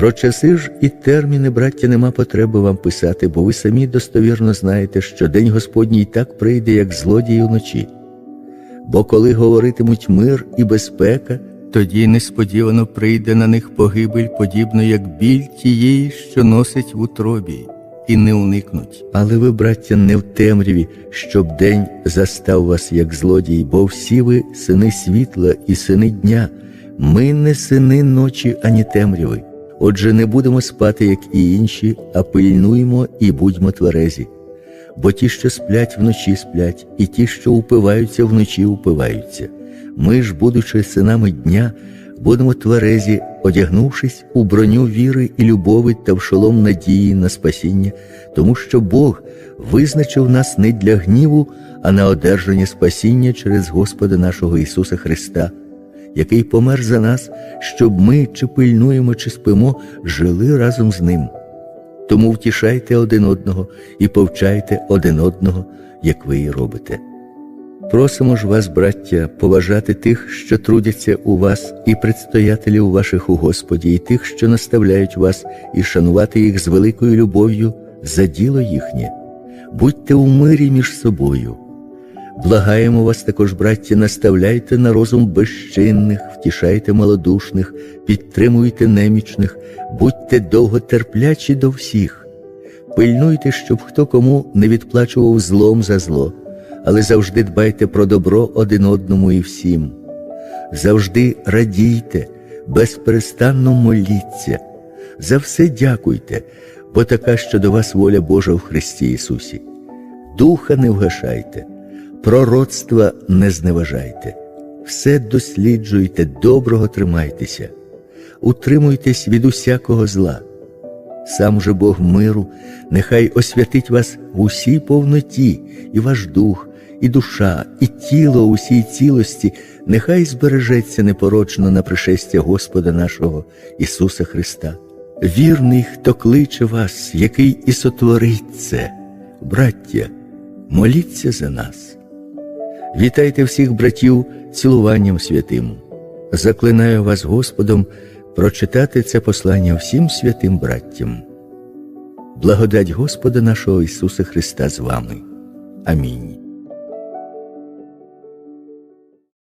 Про часи ж і терміни, браття, нема потреби вам писати, бо ви самі достовірно знаєте, що день Господній так прийде, як злодій уночі. Бо коли говоритимуть мир і безпека, тоді несподівано прийде на них погибель, подібно як біль тієї, що носить в утробі, і не уникнуть. Але ви, браття, не в темряві, щоб день застав вас як злодій, бо всі ви сини світла і сини дня. Ми не сини ночі ані темряви. Отже, не будемо спати, як і інші, а пильнуємо і будьмо тверезі. Бо ті, що сплять вночі, сплять, і ті, що упиваються вночі, упиваються. Ми ж, будучи синами дня, будемо тверезі, одягнувшись у броню віри і любові та в шолом надії на спасіння, тому що Бог визначив нас не для гніву, а на одержання спасіння через Господа нашого Ісуса Христа, який помер за нас, щоб ми, чи пильнуємо, чи спимо, жили разом з Ним. Тому втішайте один одного і повчайте один одного, як ви і робите. Просимо ж вас, браття, поважати тих, що трудяться у вас, і предстоятелів ваших у Господі, і тих, що наставляють вас, і шанувати їх з великою любов'ю за діло їхнє. Будьте у мирі між собою. Благаємо вас також, браття, наставляйте на розум безчинних, втішайте малодушних, підтримуйте немічних, будьте довготерплячі до всіх. Пильнуйте, щоб хто кому не відплачував злом за зло, але завжди дбайте про добро один одному і всім. Завжди радійте, безперестанно моліться, за все дякуйте, бо така щодо вас воля Божа в Христі Ісусі. Духа не вгашайте, пророцтва не зневажайте, все досліджуйте, доброго тримайтеся, утримуйтесь від усякого зла. Сам же Бог миру, нехай освятить вас в усій повноті, і ваш дух, і душа, і тіло у всій цілості, нехай збережеться непорочно на пришестя Господа нашого Ісуса Христа. Вірний, хто кличе вас, який і сотворить це, браття, моліться за нас. Вітайте всіх братів цілуванням святим. Заклинаю вас Господом прочитати це послання всім святим браттям. Благодать Господа нашого Ісуса Христа з вами. Амінь.